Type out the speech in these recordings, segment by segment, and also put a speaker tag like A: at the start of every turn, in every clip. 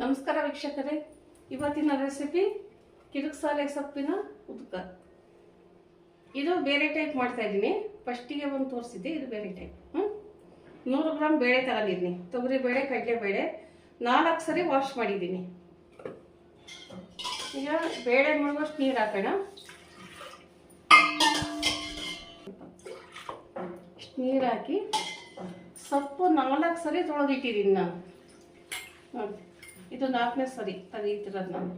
A: ನಮಸ್ಕಾರ ವೀಕ್ಷಕರೇ. ಇವತ್ತಿನ ರೆಸಿಪಿ ಕಿರುಕ್ಸಾಲೆ ಸೊಪ್ಪಿನ ಉದ್ಕ. ಇದು ಬೇರೆ ಟೈಪ್ ಮಾಡ್ತಾ ಇದ್ದೀನಿ. ಫಸ್ಟಿಗೆ ಒಂದು ತೋರಿಸಿದ್ದೆ, ಇದು ಬೇರೆ ಟೈಪ್ ಹ್ಞೂ ನೂರು ಗ್ರಾಮ್ ಬೇಳೆ ತಗೊಂಡಿದ್ದೀನಿ. ತೊಗರಿ ಬೇಳೆ, ಕಡಲೆ ಬೇಳೆ. ನಾಲ್ಕು ಸರಿ ವಾಶ್ ಮಾಡಿದ್ದೀನಿ. ಈಗ ಬೇಳೆ ಮುಳುಗೋಷ್ಟು ನೀರು ಹಾಕೋಣ. ನೀರು ಹಾಕಿ ಸೊಪ್ಪು ನಾಲ್ಕು ಸರಿ ತೊಳೆದಿಟ್ಟಿದ್ದೀನಿ ನಾನು. ನೋಡಿ. ಇದು ನಾಲ್ಕನೇ ಸರಿ ತೆಗೀತಿರೋದು ನಾನು.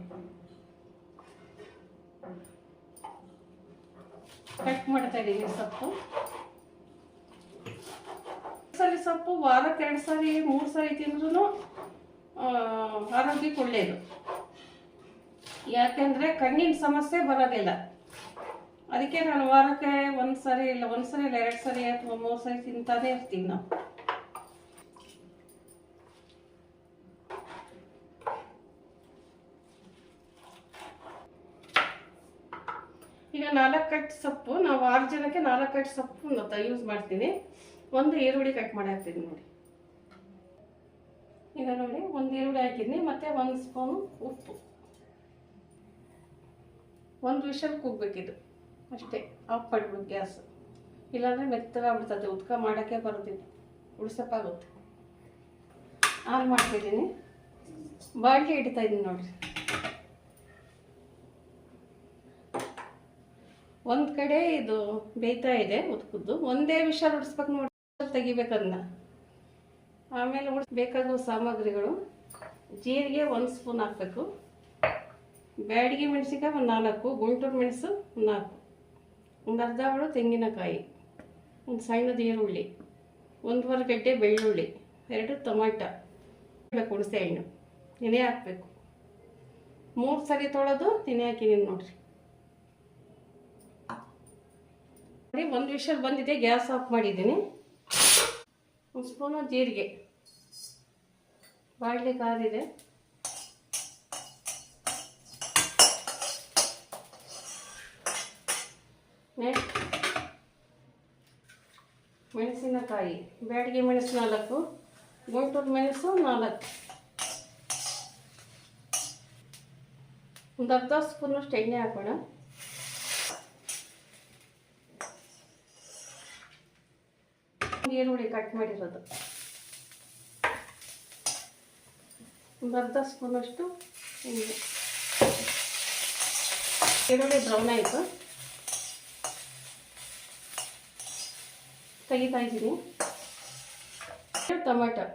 A: ಕಟ್ ಮಾಡ್ತಾ ಇದ್ದೀನಿ ಸೊಪ್ಪು. ಸರಿ ಸೊಪ್ಪು ವಾರಕ್ಕೆ ಎರಡು ಸಾರಿ, ಮೂರು ಸಾರಿ ತಿಂದ್ರೂ ಆರೋಗ್ಯಕ್ಕೆ ಒಳ್ಳೆಯದು ಯಾಕೆಂದರೆ ಕಣ್ಣಿನ ಸಮಸ್ಯೆ ಬರೋದಿಲ್ಲ. ಅದಕ್ಕೆ ನಾನು ವಾರಕ್ಕೆ ಒಂದು ಇಲ್ಲ, ಒಂದು ಸಾರಿ ಇಲ್ಲ, ಎರಡು ಸರಿ ಅಥವಾ ಮೂರು ಸಾರಿ ತಿಂತಾನೆ ಇರ್ತೀವಿ ನಾವು. ನಾಲ್ಕು ಕಟ್ ಸೊಪ್ಪು, ನಾವು ಆರು ಜನಕ್ಕೆ ನಾಲ್ಕು ಕಟ್ ಸೊಪ್ಪು ಯೂಸ್ ಮಾಡ್ತೀನಿ. ಒಂದು ಈರುಳ್ಳಿ ಕಟ್ ಮಾಡಿ ಹಾಕ್ತೀನಿ ನೋಡಿ. ಈಗ ನೋಡಿ, ಒಂದು ಈರುಳ್ಳಿ ಹಾಕಿದ್ದೀನಿ ಮತ್ತೆ ಒಂದು ಸ್ಪೂನು ಉಪ್ಪು. ಒಂದು ವಿಷಲ್ ಕುಗ್ಬೇಕಿದ್ದು ಅಷ್ಟೇ ಆಫ್ ಮಾಡಿಬಿಡು ಗ್ಯಾಸ್. ಇಲ್ಲಾಂದರೆ ಮೆತ್ತಗಾಗ್ಬಿಡ್ತದೆ ಉದ್ಕ ಮಾಡೋಕ್ಕೆ ಬರೋದಿಲ್ಲ ಉಳಿಸಪ್ಪಾಗುತ್ತೆ ಆನ್ ಮಾಡ್ತಿದ್ದೀನಿ ಬಾಳ್ಗೆ ಇಡ್ತಾ ಇದ್ದೀನಿ ನೋಡಿರಿ ಒಂದು ಕಡೆ ಇದು ಬೇಯ್ತಾ ಇದೆ, ಉದ್ಕುದ್ದು. ಒಂದೇ ವಿಷ ಉಡ್ಸ್ಬೇಕು ನೋಡಿ ತೆಗಿಬೇಕದನ್ನ ಆಮೇಲೆ ಉಡ್ಸ್ ಬೇಕಾಗುವ ಸಾಮಗ್ರಿಗಳು. ಜೀರಿಗೆ ಒಂದು ಸ್ಪೂನ್ ಹಾಕಬೇಕು. ಬ್ಯಾಡಿಗೆ ಮೆಣಸಿನ್ಕಾಯಿ ಒಂದು ನಾಲ್ಕು, ಗುಂಟೂರು ಮೆಣಸು ನಾಲ್ಕು. ಒಂದು ಅರ್ಧ ಅವಳು ತೆಂಗಿನಕಾಯಿ, ಒಂದು ಸಣ್ಣದು ಈರುಳ್ಳಿ, ಒಂದುವರೆ ಗಡ್ಡೆ ಬೆಳ್ಳುಳ್ಳಿ, ಎರಡು ಟೊಮಾಟ ಹುಣಸೆ ಹಣ್ಣು. ನೆನೆ ಹಾಕಬೇಕು. ಮೂರು ಸರಿ ತೊಳೆದು ನೆನೆ ಹಾಕಿದ್ದೀನಿ ನೋಡ್ರಿ. ನೋಡಿ ಒಂದು ವಿಷಲ್ ಬಂದಿದೆ, ಗ್ಯಾಸ್ ಆಫ್ ಮಾಡಿದ್ದೀನಿ. ಒಂದು ಸ್ಪೂನು ಜೀರಿಗೆ. ಬಾಡಲಿ ಕಾದಿದೆ ಮೆಣಸಿನಕಾಯಿ. ಬ್ಯಾಡಿಗೆ ಮೆಣಸು ನಾಲ್ಕು, ಗುಂಟೂರು ಮೆಣಸು ನಾಲ್ಕು. ಒಂದು ಅರ್ಧ ಸ್ಪೂನಷ್ಟು ಎಣ್ಣೆ ಹಾಕೋಣ. ಈರುಳ್ಳಿ ಕಟ್ ಮಾಡಿರೋದು. ಅರ್ಧ ಸ್ಪೂನಷ್ಟು ಎಣ್ಣೆ ಈರುಳ್ಳಿ ಬ್ರೌನ್ ಆಯಿತು. ತೆಗಿತಾ ಇದ್ದೀನಿ. ಟೊಮೆಟೊ.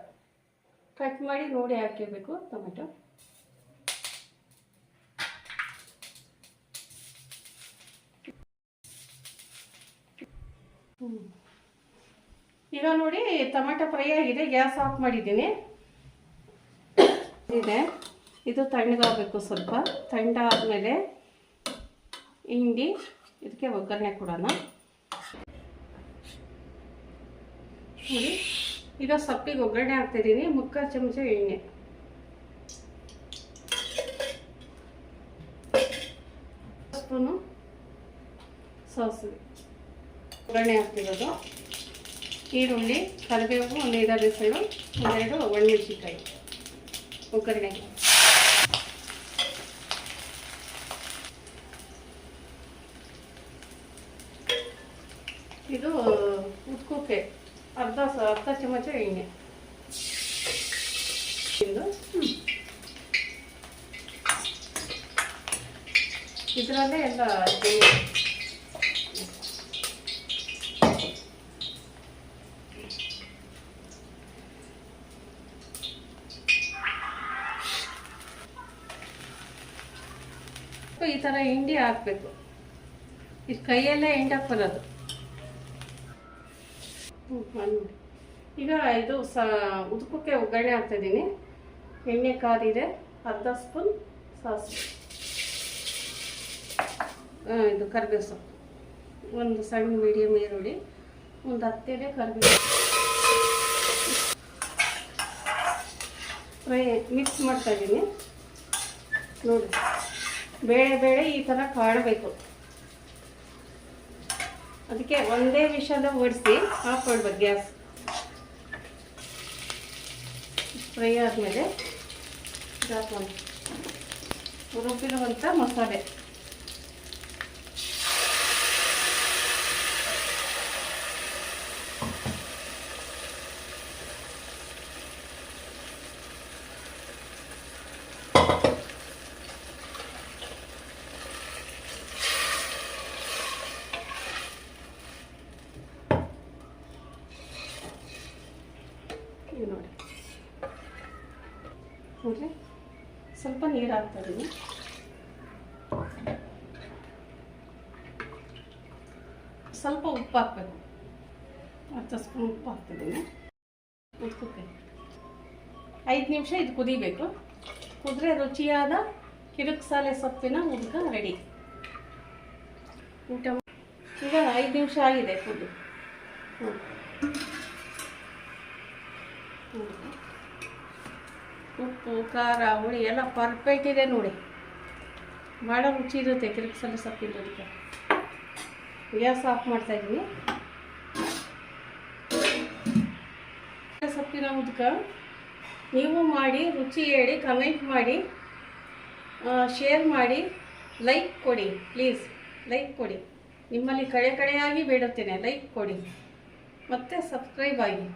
A: ಕಟ್ ಮಾಡಿ ನೋಡಿ ಹಾಕಿರ್ಬೇಕು ಟೊಮೆಟೊ. ಹ್ಮ್. ಈಗ ನೋಡಿ ಟೊಮೆಟೊ ಫ್ರೈ ಆಗಿದೆ, ಗ್ಯಾಸ್ ಆಫ್ ಮಾಡಿದ್ದೀನಿ. ಇದೆ. ಇದು ತಣ್ಣಗಾಗಬೇಕು ಸ್ವಲ್ಪ. ತಣ್ಣ ಆದಮೇಲೆ ಹಿಂಡಿ, ಇದಕ್ಕೆ ಒಗ್ಗರಣೆ ಕೊಡೋಣ. ಈಗ ಸೊಪ್ಪಿಗೆ ಒಗ್ಗರಣೆ ಹಾಕ್ತಿದ್ದೀನಿ ಮುಕ್ಕಾಲು ಚಮಚ ಎಣ್ಣೆ. ಸ್ಪೂನು ಸಾಸಿವೆ. ಒಗ್ಗರಣೆ ಹಾಕ್ತಿರೋದು. ಈರುಳ್ಳಿ, ಕರಿಬೇವು ಒಂದು ಐದಾರು ಹೆಸರು ಒಂದೆರಡು ಒಣಮೆಣಸಿನ್ಕಾಯಿ, ಒಗ್ಗರಣೆಗೆ. ಇದು, ಉದ್ಕೋಕೆ ಅರ್ಧ ಅರ್ಧ ಚಮಚ ಎಣ್ಣೆ. ಇದು ಇದರಲ್ಲೇ ಎಲ್ಲ ಈ ಥರ ಹಿಂಡಿ ಹಾಕಬೇಕು. ಇದು ಕೈಯಲ್ಲೇ ಹಿಂಡಕ್ಕೆ ಬರೋದು ಈಗ ಇದು ಸ, ಉದುಕಕ್ಕೆ ಒಗ್ಗರಣೆ ಹಾಕ್ತಾಯಿದ್ದೀನಿ ಎಣ್ಣೆ ಕಾದಿದೆ ಅರ್ಧ ಸ್ಪೂನ್ ಸಾಸಿವೆ. ಇದು ಕರಿಬೇವು ಸೊಪ್ಪು ಒಂದು ಸಣ್ಣ ಮೀಡಿಯಮ್ ಈರುಳ್ಳಿ, ಒಂದು ಹತ್ತಿದೆ ಕರಿಬೇವು ಫ್ರೈ ಮಿಕ್ಸ್ ಮಾಡ್ತಾಯಿದ್ದೀನಿ ನೋಡಿ. ಬೇಳೆ ಬೇಳೆ ಈ ಥರ ಕಾಡಬೇಕು ಅದಕ್ಕೆ ಒಂದೇ ವಿಷದ ಓಡಿಸಿ ಆಫ್ ಗ್ಯಾಸ್. ಫ್ರೈ ಆದಮೇಲೆ ಜಾಸ್ತಿ ರುಬ್ಬಿರುವಂಥ ಮಸಾಲೆ. ಇದು ನೋಡಿ. ನೋಡ್ರಿ, ಸ್ವಲ್ಪ ನೀರು ಹಾಕ್ತಾ ಇದೀನಿ. ಸ್ವಲ್ಪ ಉಪ್ಪು ಹಾಕ್ಬೇಕು. ಅರ್ಧ ಸ್ಪೂನ್ ಉಪ್ಪು ಹಾಕ್ತಿದ್ದೀನಿ ಉದ್ಕಕ್ಕೆ ಐದು ನಿಮಿಷ ಇದು ಕುದಿಬೇಕು. ಕುದ್ರೆ ರುಚಿಯಾದ ಕಿರುಕ್ಸಾಲೆ ಸೊಪ್ಪಿನ ಉದ್ಕ ರೆಡಿ. ಊಟ ಈಗ ಐದು ನಿಮಿಷ ಆಗಿದೆ ಕುದ್ದು. ಹ್ಞೂ ಉಪ್ಪು ಖಾರ ಹುಳಿ ಎಲ್ಲ ಪರ್ಫೆಕ್ಟ್ ಇದೆ ನೋಡಿ. ಭಾಳ ರುಚಿ ಇರುತ್ತೆ ಕಿರಿಕ್ಸಲು ಸೊಪ್ಪಿನ ಅದಕ್ಕೆ ಗ್ಯಾಸ್ ಆಫ್ ಮಾಡ್ತಾ ಇದ್ದೀನಿ. ಸೊಪ್ಪಿನ ಉದ್ಕ ನೀವು ಮಾಡಿ, ರುಚಿ ಹೇಳಿ ಕಮೆಂಟ್ ಮಾಡಿ ಶೇರ್ ಮಾಡಿ ಲೈಕ್ ಕೊಡಿ ಪ್ಲೀಸ್ ಲೈಕ್ ಕೊಡಿ. ನಿಮ್ಮಲ್ಲಿ ಕಡೆ ಕಡೆಯಾಗಿ ಬೇಡುತ್ತೇನೆ ಲೈಕ್ ಕೊಡಿ. ಮತ್ತು ಸಬ್ಸ್ಕ್ರೈಬ್ ಆಗಿ.